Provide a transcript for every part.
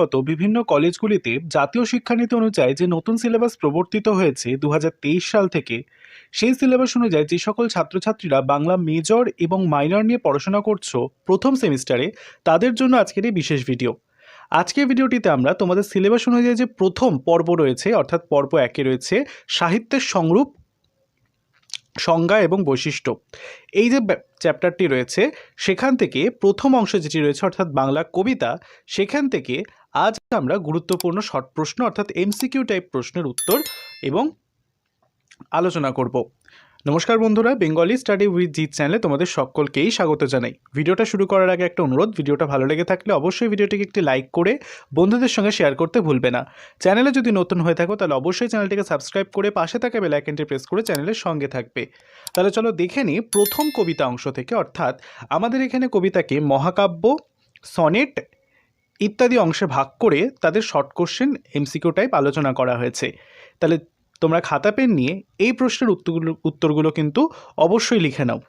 গত বিভিন্ন কলেজগুলিতে জাতীয় শিক্ষানীতি অনুযায়ী যে নতুন সিলেবাস প্রবর্তিত হয়েছে দু হাজার তেইশ সাল থেকে, সেই সিলেবাস অনুযায়ী যে সকল ছাত্রছাত্রীরা বাংলা মেজর এবং মাইনর নিয়ে পড়াশোনা করছ প্রথম সেমিস্টারে, তাদের জন্য আজকের এই বিশেষ ভিডিও। আজকের ভিডিওটিতে আমরা তোমাদের সিলেবাস অনুযায়ী যে প্রথম পর্ব রয়েছে, অর্থাৎ পর্ব একে রয়েছে সাহিত্যের সংরূপ, সংজ্ঞা এবং বৈশিষ্ট্য। এই যে চ্যাপ্টারটি রয়েছে, সেখান থেকে প্রথম অংশ যেটি রয়েছে, অর্থাৎ বাংলা কবিতা, সেখান থেকে আজ আমরা গুরুত্বপূর্ণ শর্ট প্রশ্ন, অর্থাৎ এমসিকিউ টাইপ প্রশ্নের উত্তর এবং আলোচনা করব। নমস্কার বন্ধুরা বেঙ্গলি স্টাডি উইথ জিৎ চ্যানেলে তোমাদের সকলকেই স্বাগত জানাই। ভিডিওটা শুরু করার আগে একটা অনুরোধ, ভিডিওটা ভালো লেগে থাকলে অবশ্যই ভিডিওটিকে একটি লাইক করে বন্ধুদের সঙ্গে শেয়ার করতে ভুলবে না। চ্যানেলে যদি নতুন হয়ে থাকো, তাহলে অবশ্যই চ্যানেলটিকে সাবস্ক্রাইব করে পাশে থাকা বেল আইকনটি প্রেস করে চ্যানেলের সঙ্গে থাকবে। তাহলে চলো দেখে নিই প্রথম কবিতা অংশ থেকে, অর্থাৎ আমাদের এখানে কবিতাকে মহাকাব্য সনেট ইত্যাদি অংশে ভাগ করে তাদের শর্ট কোশ্চেন এমসিকিউ টাইপ আলোচনা করা হয়েছে। তাহলে তোমরা খাতা পেন নিয়ে এই প্রশ্নের উত্তরগুলো উত্তরগুলো কিন্তু অবশ্যই লিখে নাও।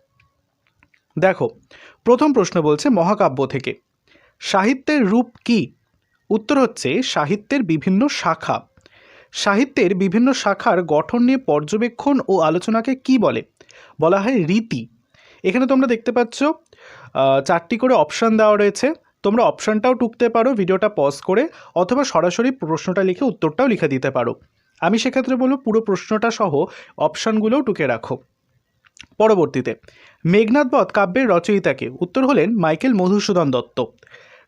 দেখো, প্রথম প্রশ্ন বলছে মহাকাব্য থেকে। সাহিত্যের রূপ কি? উত্তর হচ্ছে সাহিত্যের বিভিন্ন শাখা। সাহিত্যের বিভিন্ন শাখার গঠন নিয়ে পর্যবেক্ষণ ও আলোচনাকে কি বলে? বলা হয় রীতি। এখানে তোমরা দেখতে পাচ্ছ চারটি করে অপশান দেওয়া রয়েছে। তোমরা অপশানটাও টুকতে পারো, ভিডিওটা পজ করে, অথবা সরাসরি প্রশ্নটা লিখে উত্তরটাও লিখে দিতে পারো। আমি সেক্ষেত্রে বলব পুরো প্রশ্নটা সহ অপশানগুলোও টুকে রাখো। পরবর্তীতে, মেঘনাথ বধ কাব্যের রচয়িতাকে উত্তর হলেন মাইকেল মধুসূদন দত্ত।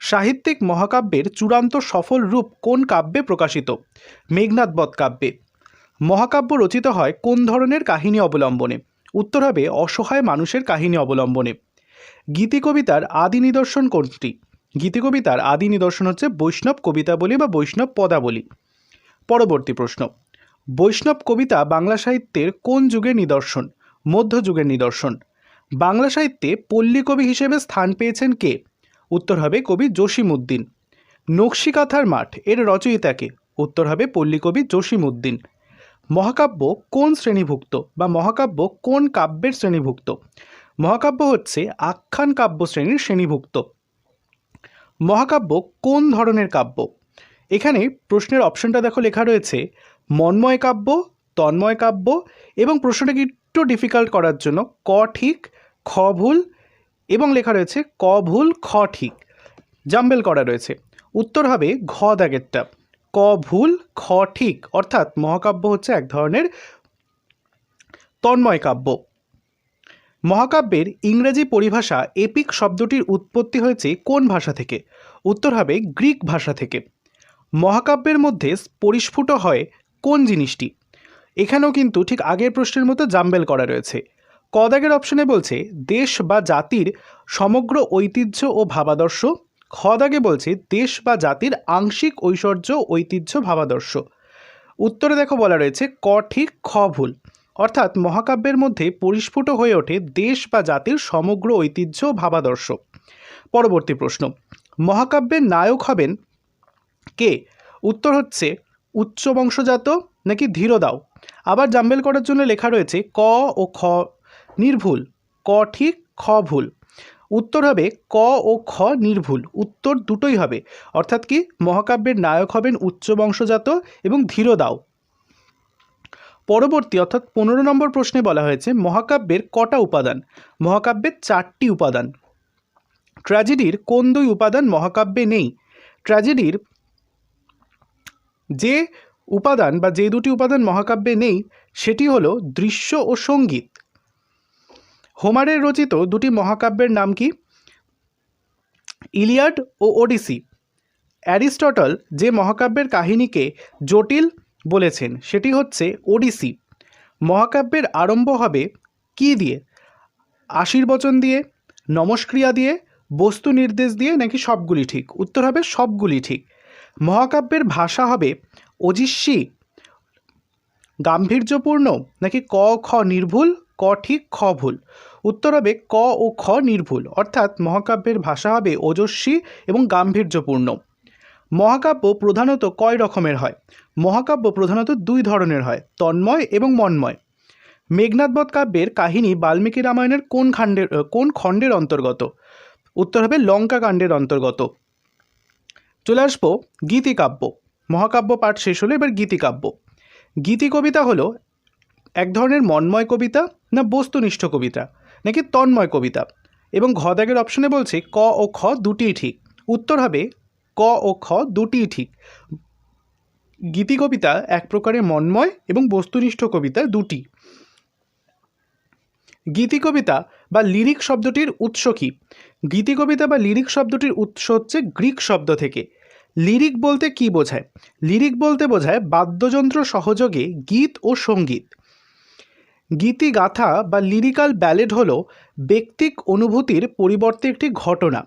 সাহিত্যিক মহাকাব্যের চূড়ান্ত সফল রূপ কোন কাব্যে প্রকাশিত? মেঘনাথ বধ কাব্যে। মহাকাব্য রচিত হয় কোন ধরনের কাহিনী অবলম্বনে? উত্তর হবে অসহায় মানুষের কাহিনী অবলম্বনে। গীতি কবিতার আদি নিদর্শন কোনটি? গীতি কবিতার আদি নিদর্শন হচ্ছে বৈষ্ণব কবিতাবলী বা বৈষ্ণব পদাবলী। পরবর্তী প্রশ্ন, বৈষ্ণব কবিতা বাংলা সাহিত্যের কোন যুগের নিদর্শন? মধ্যযুগের নিদর্শন। বাংলা সাহিত্যে পল্লী কবি হিসেবে স্থান পেয়েছেন কে? উত্তর হবে কবি জসিমউদ্দিন। নকশিকাথার মাঠ, এর রচয়িতাকে উত্তর হবে পল্লী কবি জসিমউদ্দিন। মহাকাব্য কোন শ্রেণীভুক্ত বা মহাকাব্য কোন কাব্যের শ্রেণীভুক্ত? মহাকাব্য হচ্ছে আখ্যান কাব্য শ্রেণির শ্রেণীভুক্ত। মহাকাব্য কোন ধরনের কাব্য? এখানে প্রশ্নের অপশনটা দেখো লেখা রয়েছে, মন্ময় কাব্য, তন্ময় কাব্য এবং প্রশ্নটাকে একটু ডিফিকাল্ট করার জন্য ক ঠিক, খ ভুল এবং লেখা রয়েছে ক ভুল, খ ঠিক। জাম্বেল করা রয়েছে। উত্তর হবে ঘ দাগেরটা। ক ভুল, খ ঠিক। অর্থাৎ মহাকাব্য হচ্ছে এক ধরনের তন্ময় কাব্য। মহাকাব্যের ইংরেজি পরিভাষা এপিক শব্দটির উৎপত্তি হয়েছে কোন ভাষা থেকে? উত্তর হবে গ্রিক ভাষা থেকে। মহাকাব্যের মধ্যে পরিস্ফুট হয় কোন জিনিসটি? এখানেও কিন্তু ঠিক আগের প্রশ্নের মতো জাম্বেল করা রয়েছে। কদাগের অপশনে বলছে, দেশ বা জাতির সমগ্র ঐতিহ্য ও ভাবাদর্শ। খদাগে বলছে, দেশ বা জাতির আংশিক ঐশ্বর্য, ঐতিহ্য, ভাবাদর্শ। উত্তরে দেখো বলা রয়েছে, ক ঠিক, খ ভুল। অর্থাৎ মহাকাব্যের মধ্যে পরিস্ফুট হয়ে ওঠে দেশ বা জাতির সমগ্র ঐতিহ্য ভাবাদর্শ পরবর্তী প্রশ্ন, মহাকাব্যের নায়ক হবেন কে? উত্তর হচ্ছে উচ্চ বংশজাত নাকি ধীরদাও? আবার জাম্বেল করার জন্য লেখা রয়েছে ক ও খ নির্ভুল, ক ঠিক, খ ভুল। উত্তর হবে ক ও খ নির্ভুল, উত্তর দুটোই হবে। অর্থাৎ কি? মহাকাব্যের নায়ক হবেন উচ্চ বংশজাত এবং ধীরদাও। পরবর্তী অর্থাৎ পনেরো নম্বর প্রশ্নে বলা হয়েছে, মহাকাব্যের কটা উপাদান? মহাকাব্যের চারটি উপাদান। ট্র্যাজেডির কোন দুই উপাদান মহাকাব্যে নেই? ট্র্যাজেডির যে উপাদান বা যে দুটি উপাদান মহাকাব্যে নেই, সেটি হলো দৃশ্য ও সংগীত। হোমারের রচিত দুটি মহাকাব্যের নাম কি? ইলিয়াড ও ওডিসি। অ্যারিস্টটল যে মহাকাব্যের কাহিনীকে জটিল বলেছেন, সেটি হচ্ছে ওডিসি। মহাকাব্যের আরম্ভ হবে কি দিয়ে? আশীর্বচন দিয়ে, নমস্ক্রিয়া দিয়ে, বস্তু নির্দেশ দিয়ে নাকি সবগুলি ঠিক? উত্তর হবে সবগুলি ঠিক। মহাকাব্যের ভাষা হবে অজিস্বী গাম্ভীর্যপূর্ণ নাকি ক, খ নির্ভুল, ক ঠিক, খ ভুল? উত্তর হবে ক ও খ নির্ভুল, অর্থাৎ মহাকাব্যের ভাষা হবে ওজস্বী এবং গাম্ভীর্যপূর্ণ। মহাকাব্য প্রধানত কয় রকমের হয়? মহাকাব্য প্রধানত দুই ধরনের হয়, তন্ময় এবং মন্ময়। মেঘনাথবধ কাব্যের কাহিনী বাল্মীকি রামায়ণের কোন খাণ্ডের কোন খণ্ডের অন্তর্গত? উত্তর হবে লঙ্কা কাণ্ডের অন্তর্গত। চলে আসব গীতিকাব্য। মহাকাব্য পাঠ শেষ হলো এবার গীতিকাব্য। গীতি কবিতা হলো এক ধরনের মন্ময় কবিতা না বস্তুনিষ্ঠ কবিতা, নাকি তন্ময় কবিতা? এবং ঘ দাগের অপশনে বলছে ক ও খ দুটিই ঠিক। উত্তর হবে ক ও খ দুটিই ঠিক। গীতি কবিতা এক প্রকারের মন্ময় এবং বস্তুনিষ্ঠ কবিতা দুটি। গীতি কবিতা বা লিরিক শব্দটির উৎস কী? গীতি কবিতা বা লিরিক শব্দটির উৎস হচ্ছে গ্রিক শব্দ থেকে। লিরিক বলতে কি বোঝায়? লিরিক বলতে বোঝায় বাদ্যযন্ত্র সহযোগে গীত ও সংগীত। গীতি গাথা বা লিরিক্যাল ব্যালেড হল ব্যক্তিক অনুভূতির পরিবর্তে একটি ঘটনা।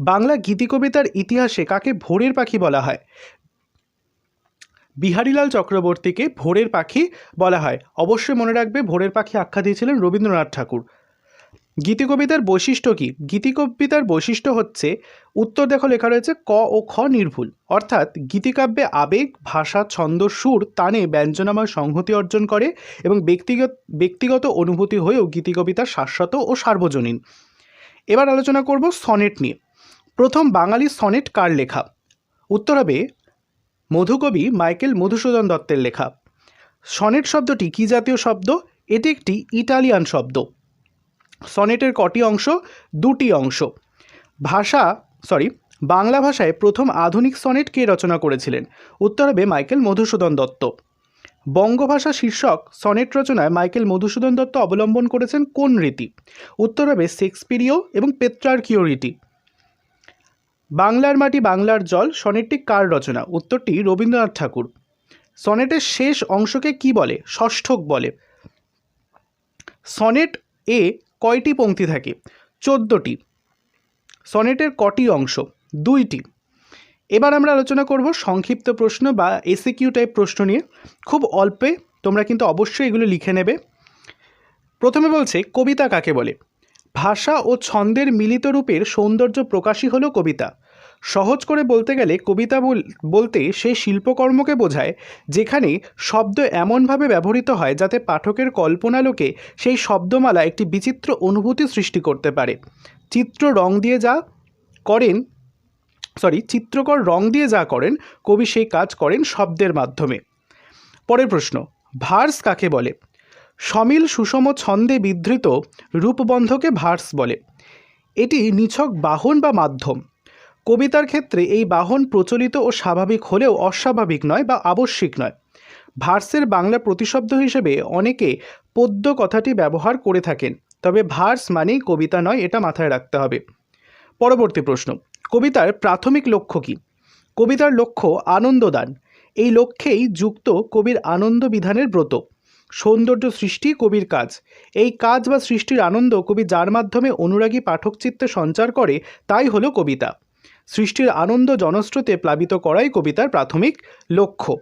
বাংলা গীতি কবিতার ইতিহাসে কাকে ভোরের পাখি বলা হয়? বিহারীলাল চক্রবর্তীকে ভোরের পাখি বলা হয়। অবশ্যই মনে রাখবে, ভোরের পাখি আখ্যা দিয়েছিলেন রবীন্দ্রনাথ ঠাকুর। গীতি কবিতার বৈশিষ্ট্য কী? গীতি কবিতার বৈশিষ্ট্য হচ্ছে, উত্তর দেখো লেখা রয়েছে, ক ও খ নির্ভুল। অর্থাৎ গীতিকাব্যে আবেগ, ভাষা, ছন্দ, সুর, তানে ব্যঞ্জনাময় সংহতি অর্জন করে এবং ব্যক্তিগত ব্যক্তিগত অনুভূতি হয়েও গীতি কবিতা শাশ্বত ও সার্বজনীন। এবার আলোচনা করব সনেট নিয়ে। প্রথম বাঙালি সনেট কার লেখা? উত্তর হবে মধুকবি মাইকেল মধুসূদন দত্তের লেখা। সনেট শব্দটি কী জাতীয় শব্দ? এটি একটি ইটালিয়ান শব্দ। সনেটের কটি অংশ? দুটি অংশ। ভাষা সরি বাংলা ভাষায় প্রথম আধুনিক সনেট কে রচনা করেছিলেন? উত্তর হবে মাইকেল মধুসূদন দত্ত। বঙ্গভাষা শীর্ষক সনেট রচনায় মাইকেল মধুসূদন দত্ত অবলম্বন করেছেন কোন রীতি? উত্তর হবে শেক্সপিরিয় এবং পেত্রার্কিয় রীতি। বাংলার মাটি বাংলার জল সনেটটি কার রচনা? উত্তরটি রবীন্দ্রনাথ ঠাকুর। সনেটের শেষ অংশকে কি বলে? ষষ্ঠক বলে। সনেট এ কয়টি পংক্তি থাকে? চোদ্দোটি। সনেটের কটি অংশ? দুইটি। এবার আমরা আলোচনা করব সংক্ষিপ্ত প্রশ্ন বা এসিকিউ টাইপ প্রশ্ন নিয়ে। খুব অল্পে, তোমরা কিন্তু অবশ্যই এগুলো লিখে নেবে। প্রথমে বলছে, কবিতা কাকে বলে? ভাষা ও ছন্দের মিলিত রূপের সৌন্দর্য প্রকাশই হলো কবিতা। সহজ করে বলতে গেলে কবিতা বল- বলতে সেই শিল্পকর্মকে বোঝায়, যেখানে শব্দ এমনভাবে ব্যবহৃত হয় যাতে পাঠকের কল্পনালোকে সেই শব্দমালা একটি বিচিত্র অনুভূতি সৃষ্টি করতে পারে। চিত্র রং দিয়ে যা করেন সরি চিত্রকর রং দিয়ে যা করেন, কবি সেই কাজ করেন শব্দের মাধ্যমে। পরের প্রশ্ন, ভার্স কাকে বলে? সমিল সুষম ছন্দে বিধৃত রূপবন্ধকে ভার্স বলে। এটি নিছক বাহন বা মাধ্যম। কবিতার ক্ষেত্রে এই বাহন প্রচলিত ও স্বাভাবিক হলেও অস্বাভাবিক নয় বা আবশ্যিক নয়। ভার্সের বাংলা প্রতিশব্দ হিসেবে অনেকে পদ্য কথাটি ব্যবহার করে থাকেন, তবে ভার্স মানেই কবিতা নয়, এটা মাথায় রাখতে হবে। পরবর্তী প্রশ্ন, কবিতার প্রাথমিক লক্ষ্য কী? কবিতার লক্ষ্য আনন্দদান। এই লক্ষ্যেই যুক্ত কবির আনন্দ বিধানের ব্রত। সৌন্দর্য সৃষ্টি কবির কাজ। এই কাজ বা সৃষ্টির আনন্দ কবি যার মাধ্যমে অনুরাগী পাঠক চিত্তে সঞ্চার করে, তাই হলো কবিতা। সৃষ্টির আনন্দ জনস্রোতে প্লাবিত করাই কবিতার প্রাথমিক লক্ষ্য।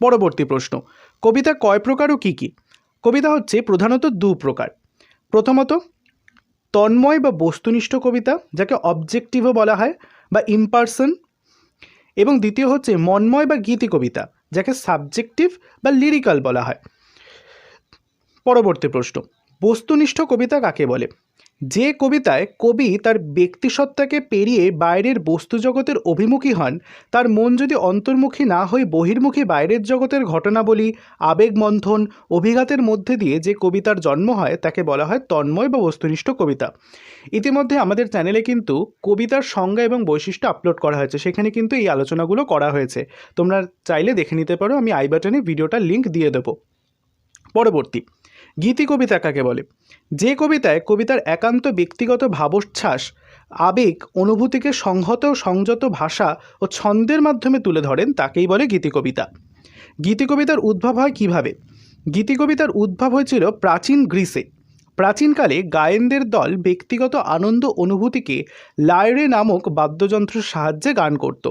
পরবর্তী প্রশ্ন, কবিতা কয় প্রকার ও কী কী? কবিতা হচ্ছে প্রধানত দু প্রকার। প্রথমত, তন্ময় বা বস্তুনিষ্ঠ কবিতা, যাকে অবজেক্টিভও বলা হয়, বা ইম্পার্সন এবং দ্বিতীয় হচ্ছে মন্ময় বা গীতি কবিতা, যাকে সাবজেক্টিভ বা লিরিক্যাল বলা হয়। পরবর্তী প্রশ্ন। বস্তুনিষ্ঠ কবিতা কাকে বলে? যে কবিতায় কবি তার ব্যক্তিসত্তাকে পেরিয়ে বাইরের বস্তু জগতের অভিমুখী হন, তার মন যদি অন্তর্মুখী না হয়ে বহির্মুখী বাইরের জগতের ঘটনাবলী, আবেগমন্থন অভিঘাতের মধ্যে দিয়ে যে কবিতার জন্ম হয়, তাকে বলা হয় তন্ময় বা বস্তুনিষ্ঠ কবিতা। ইতিমধ্যে আমাদের চ্যানেলে কিন্তু কবিতার সংজ্ঞা এবং বৈশিষ্ট্য আপলোড করা হয়েছে, সেখানে কিন্তু এই আলোচনাগুলো করা হয়েছে। তোমরা চাইলে দেখে নিতে পারো, আমি আই বাটনে ভিডিওটার লিঙ্ক দিয়ে দেবো। পরবর্তী। গীতি কবিতা কাকে বলে? যে কবিতায় কবিতার একান্ত ব্যক্তিগত ভাবোচ্ছ্বাস, আবেগ, অনুভূতিকে সংহত ও সংযত ভাষা ও ছন্দের মাধ্যমে তুলে ধরেন তাকেই বলে গীতি কবিতা। গীতি কবিতার উদ্ভব হয় কীভাবে? গীতি কবিতার উদ্ভব হয়েছিল প্রাচীন গ্রিসে। প্রাচীনকালে গায়েনদের দল ব্যক্তিগত আনন্দ অনুভূতিকে লায়রে নামক বাদ্যযন্ত্রের সাহায্যে গান করত।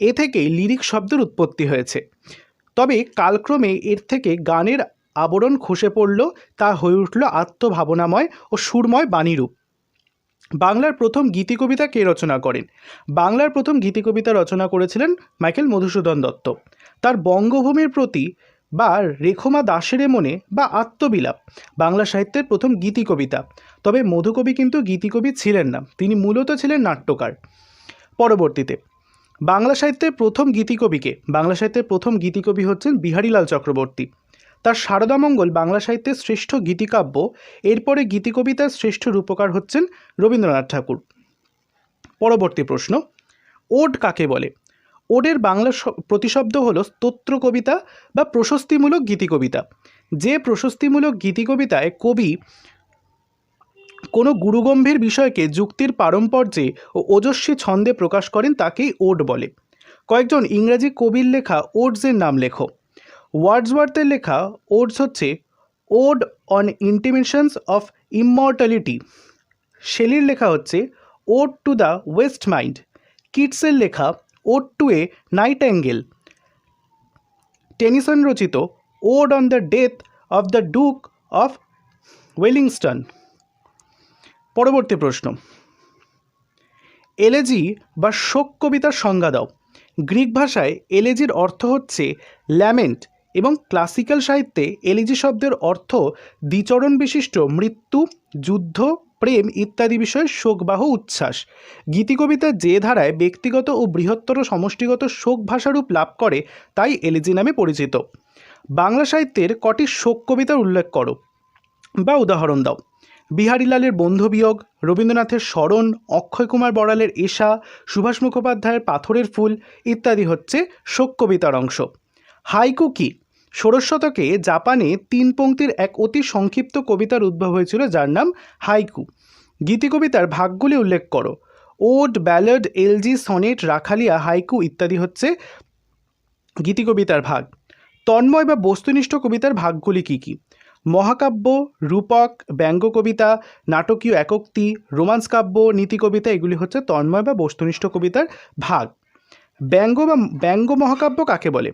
এ থেকেই লিরিক শব্দের উৎপত্তি হয়েছে। তবে কালক্রমে এর থেকে গানের আবরণ খসে পড়ল, তা হয়ে উঠল আত্মভাবনাময় ও সুরময় বাণীরূপ। বাংলার প্রথম গীতি কবিতা কে রচনা করেন? বাংলার প্রথম গীতি কবিতা রচনা করেছিলেন মাইকেল মধুসূদন দত্ত। তার বঙ্গভূমির প্রতি বা রেখমা দাসের মনে বা আত্মবিলাপ বাংলা সাহিত্যের প্রথম গীতি কবিতা তবে মধুকবি কিন্তু গীতিকবি ছিলেন না, তিনি মূলত ছিলেন নাট্যকার। পরবর্তীতে, বাংলা সাহিত্যের প্রথম গীতিকবিকে বাংলা সাহিত্যের প্রথম গীতিকবি হচ্ছেন বিহারীলাল চক্রবর্তী। তার শারদামঙ্গল বাংলা সাহিত্যের শ্রেষ্ঠ গীতিকাব্য, এরপরে গীতিকবিতার শ্রেষ্ঠ রূপকার হচ্ছেন রবীন্দ্রনাথ ঠাকুর। পরবর্তী প্রশ্ন, ওড কাকে বলে? ওডের বাংলা প্রতিশব্দ হলো স্তোত্র কবিতা বা প্রশস্তিমূলক গীতিকবিতা। যে প্রশস্তিমূলক গীতিকবিতায় কবি কোনো গুরুগম্ভীর বিষয়কে, যুক্তির পারম্পর্যে ও ওজস্বী ছন্দে প্রকাশ করেন, তাকেই ওড বলে। কয়েকজন ইংরেজি কবির লেখা ওডসের নাম লেখো। ওয়ার্ডসওয়ার্থের লেখা ওডস হচ্ছে ode on intimations of immortality. শেলির লেখা হচ্ছে ode to the west mind. কিটসের লেখা ode to a nightingale. Tennyson রচিত ode on the death of the duke of Wellington. পরবর্তী প্রশ্ন। এলেজি বা শোক কবিতার সংজ্ঞা দাও। গ্রিক ভাষায় এলেজির অর্থ হচ্ছে ল্যামেন্ট। এবং ক্লাসিক্যাল সাহিত্যে এলিজি শব্দের অর্থ দ্বিচরণ বিশিষ্ট মৃত্যু, যুদ্ধ, প্রেম ইত্যাদি বিষয়ে শোকবাহ উচ্ছ্বাস। গীতিকবিতা যে ধারায় ব্যক্তিগত ও বৃহত্তর সমষ্টিগত শোক ভাষারূপ লাভ করে, তাই এলিজি নামে পরিচিত। বাংলা সাহিত্যের কটি শোক কবিতার উল্লেখ করো। বা উদাহরণ দাও। বিহারীলালের বন্ধুবিয়োগ, রবীন্দ্রনাথের স্মরণ, অক্ষয় কুমার বড়ালের এশা সুভাষ মুখোপাধ্যায়ের পাথরের ফুল ইত্যাদি হচ্ছে শোক কবিতার অংশ। হাইকু কি? ষোড়শ শতকে জাপানে তিন পংক্তির এক অতি সংক্ষিপ্ত কবিতার উদ্ভব হয়েছিল যার নাম হাইকু। গীতিকবিতার ভাগগুলি উল্লেখ করো। ওড ব্যালাড এলজি সনেট রাখালিয়া হাইকু ইত্যাদি হচ্ছে গীতিকবিতার ভাগ। তন্ময় বা বস্তুনিষ্ঠ কবিতার ভাগগুলি কী কী? মহাকাব্য রূপক ব্যঙ্গ কবিতা নাটকীয় একক,তি রোমান্স কাব্য নীতি কবিতা এগুলি হচ্ছে তন্ময় বা বস্তুনিষ্ঠ কবিতার ভাগ। ব্যঙ্গ বা ব্যঙ্গ মহাকাব্য কাকে বলে?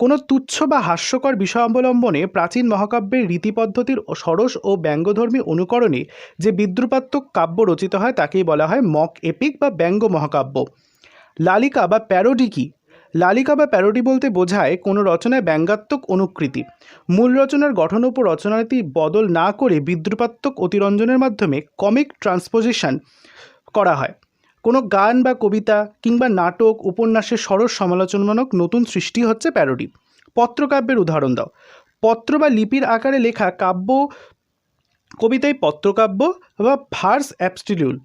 কোনো তুচ্ছ বা হাস্যকর বিষয় অবলম্বনে প্রাচীন মহাকাব্যের রীতিপদ্ধতির সরস ও ব্যঙ্গধর্মী অনুকরণে যে বিদ্রুপাত্মক কাব্য রচিত হয় তাকেই বলা হয় মক এপিক বা ব্যঙ্গ মহাকাব্য। লালিকা বা প্যারোডি কি? লালিকা বা প্যারোডি বলতে বোঝায় কোনো রচনায় ব্যঙ্গাত্মক অনুকৃতি। মূল রচনার গঠন উপর রচনাটি বদল না করে বিদ্রুপাত্মক অতিরঞ্জনের মাধ্যমে কমিক ট্রান্সপোজিশন করা হয়। কোনো গান বা কবিতা কিংবা নাটক, উপন্যাসের সরস সমালোচনামূলক নতুন সৃষ্টি হচ্ছে প্যারোডি। পত্রকাব্যের উদাহরণ দাও। পত্র বা লিপির আকারে লেখা কাব্য কবিতায় পত্রকাব্য বা ভার্স অ্যাবস্টিলিউল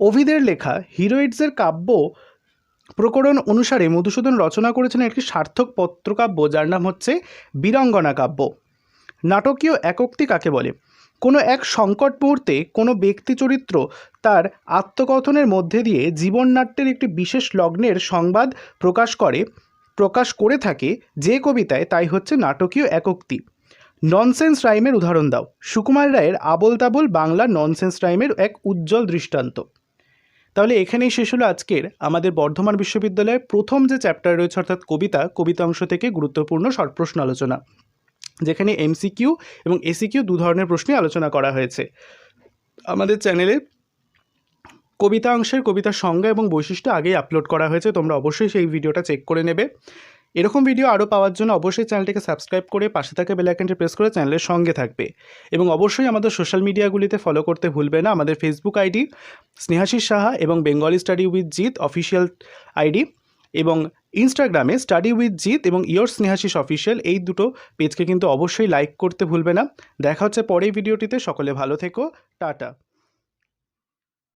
অভিদের লেখা হিরোইডসের কাব্য প্রকরণ অনুসারে মধুসূদন রচনা করেছেন একটি সার্থক পত্রকাব্য যার নাম হচ্ছে বীরঙ্গনা কাব্য। নাটকীয় একক্তি কাকে বলে? কোনো এক সংকট মুহূর্তে কোনো ব্যক্তি চরিত্র তার আত্মকথনের মধ্যে দিয়ে জীবননাট্যের একটি বিশেষ লগ্নের সংবাদ প্রকাশ করে প্রকাশ করে থাকে যে কবিতায় তাই হচ্ছে নাটকীয় একক্তি। ননসেন্স রাইমের উদাহরণ দাও। সুকুমার রায়ের আবোল তাবোল বাংলা ননসেন্স রাইমের এক উজ্জ্বল দৃষ্টান্ত। তাহলে এখানেই শেষ হলো আজকের আমাদের বর্ধমান বিশ্ববিদ্যালয়ের প্রথম যে চ্যাপ্টার রয়েছে, অর্থাৎ কবিতা কবিতা অংশ থেকে গুরুত্বপূর্ণ প্রশ্ন আলোচনা। যেখানে এমসিকিউ এবং এসিকিউ দু ধরনের প্রশ্নই আলোচনা করা হয়েছে। আমাদের চ্যানেলে কবিতা অংশের কবিতার সংজ্ঞা এবং বৈশিষ্ট্য আগেই আপলোড করা হয়েছে, তোমরা অবশ্যই সেই ভিডিওটা চেক করে নেবে। এরকম ভিডিও আরও পাওয়ার জন্য অবশ্যই চ্যানেলটিকে সাবস্ক্রাইব করে পাশে থাকা বেল প্রেস করে চ্যানেলের সঙ্গে থাকবে। এবং অবশ্যই আমাদের সোশ্যাল মিডিয়াগুলিতে ফলো করতে ভুলবে না। আমাদের ফেসবুক আইডি স্নেহাশিস সাহা এবং Bengali study with Jeet official ID এবং ইনস্টাগ্রামে স্টাডি উইথ জিৎ এবং ইয়োর স্নেহাশিস অফিসিয়াল এই দুটো পেজকে কিন্তু অবশ্যই লাইক করতে ভুলবে না। দেখা হচ্ছে পরের ভিডিওটিতে সকলে ভালো থেকো। টাটা।